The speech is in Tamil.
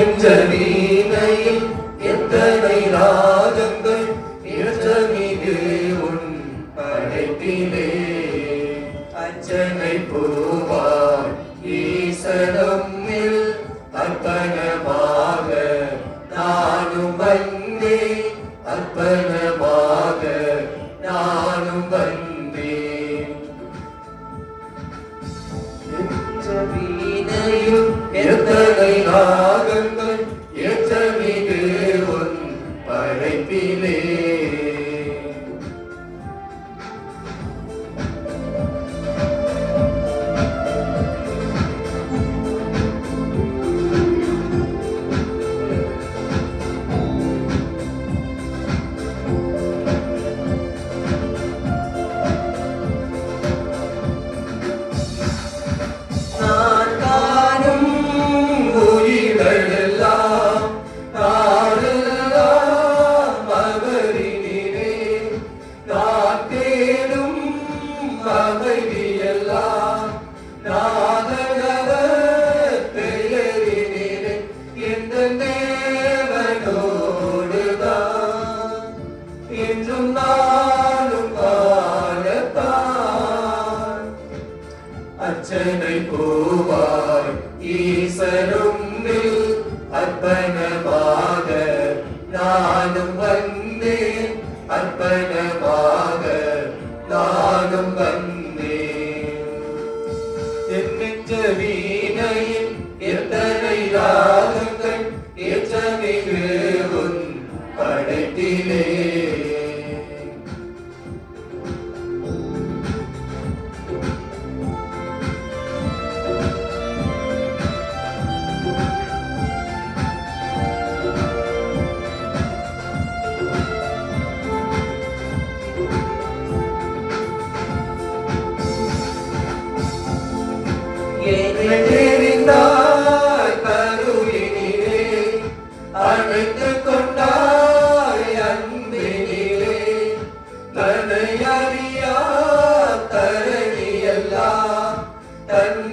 வீணையில் எத்தனை ராகங்கள் ஏற்றமிகு உன் படைப்பிலே. அச்சனை பூவாய் ஈசனம்மில் அர்ப்பணமாக நானும் வந்தேன். அர்ப்பணமாக நானும் வந்தேன். என்ற வீணையும் எத்தனை ராகங்கள் ஈசரும் அர்ப்பணமாக நானும் வந்தேன். அர்ப்பணமாக நானும் வந்தேன். Amen.